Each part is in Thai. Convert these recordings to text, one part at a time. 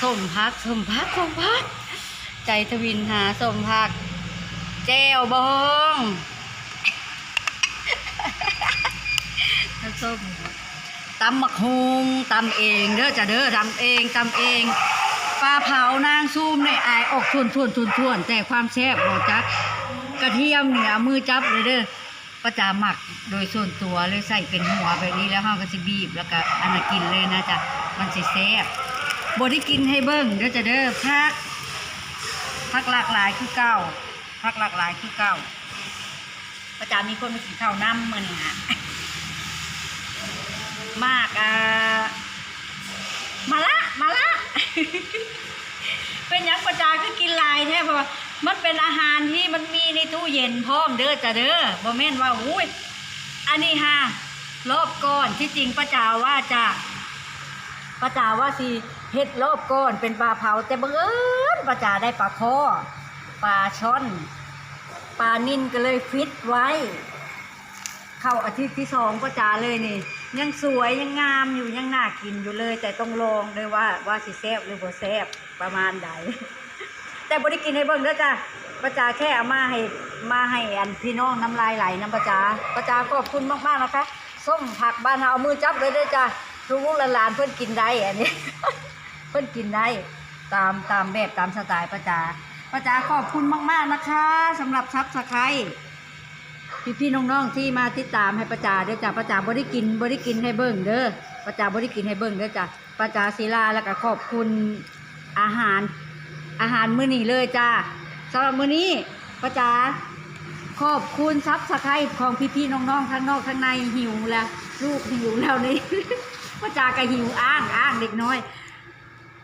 ส้มพักส้มพักส้มพัก ใจทวินหาส้มพัก แจวบองแล้วส้มตำมักฮุงตำเองเด้อจ้ะเด้อตำเองตำเองปลาเผานางซูมในอายออกทวนทวนทวนทวน แต่ความแซ่บบอกจักกระเทียมเนี่ยเอามือจับเลยเด้อประจาหมักโดยส่วนตัวเลยใส่เป็นหัวแบบนี้แล้วห้าก็สิบีบแล้วก็อันนั้นกินเลยนะจ๊ะมันสิแซ่บ บได้กินให้เบิ้งเด้อจะเด้อพักพักหลากหลายคือเก้าพักหลากหลายคือเก้าประจามีคนมากินข้าวน้ำมือนี่ฮะมากอะมาละมาละ เป็นยังประจาคือกินลายแท้เพราะว่ามันเป็นอาหารที่มันมีในตู้เย็นพร้อมเด้อจะเด้อบ่แม่นว่าอุ้ยอันนี้ฮะรอบก่อนที่จริงป้าจ๋าว่าจะ ป้าจ๋าว่าสิเฮ็ดรอบก่อนเป็นปลาเผา แต่บังเอิญป้าจ๋าได้ปลาคอปลาช่อนปลานิ่นก็เลยฟิตไว้ เข้าอาทิตย์ที่สองป้าจ๋าเลยนี่ ยังสวยยังงามอยู่ยังน่ากินอยู่เลย แต่ต้องลองเลยว่าว่าสิแซ่บหรือบ่แซ่บประมาณใดแต่บ่ได้กินให้เบิ่งเด้อจ้ะป้าจ๋าแค่เอามาให้มาให้อันพี่น้องน้ำลายไหลน้ำป้าจ๋าป้าจ๋าขอบคุณมากๆนะคะส้มผักบ้านเฮาเอามือจับเลยเด้อจ้ะ ลูกๆหลานเพิ่อนกินได้อันนี้ เพิ่อนกินได้ตามตามแบบตามสไตล์ป้าจ๋าป้าจ๋าขอบคุณมาก ๆ นะคะสำหรับซับสไครพี่พี่น้องๆที่มาติดตามให้ประจาเด้อจ้ะประจาบ่ได้กินบ่ได้กินให้เบิ่งเด้อประจาบ่ได้กินให้เบิ่งเด้อจ้ะประจาศิลาแล้วก็ขอบคุณอาหารอาหารมื้อนี้เลยจ้าสำหรับมื้อนี้ประจาขอบคุณซับสไครของพี่พี่ๆน้องๆทั้งนอกทั้งในหิวแล้ว ลูกหิวแล้วนี่ ประจาก็หิวอ้างอ้างเด็กน้อย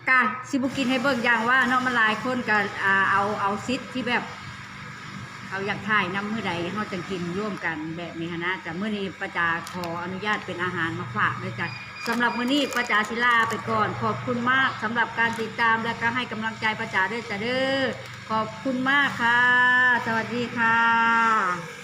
กะสิบุกินให้เบิ่งอย่างว่าเนาะมันหลายคนก็อ่าเอาเอาซิดที่แบบเขาอยากถ่ายน้ำมือใดเขาจะกินร่วมกันแบบนี้นนะแต่เมื่อนี้ประจาขออนุญาตเป็นอาหารมาฝากด้วยจ้ะสำหรับมื้อนี้ประจาศิลาไปก่อน ขอบคุณมากสำหรับการติดตามและก็ให้กำลังใจประจาด้วยจ้ะเด้อขอบคุณมากค่ะ สวัสดีค่ะ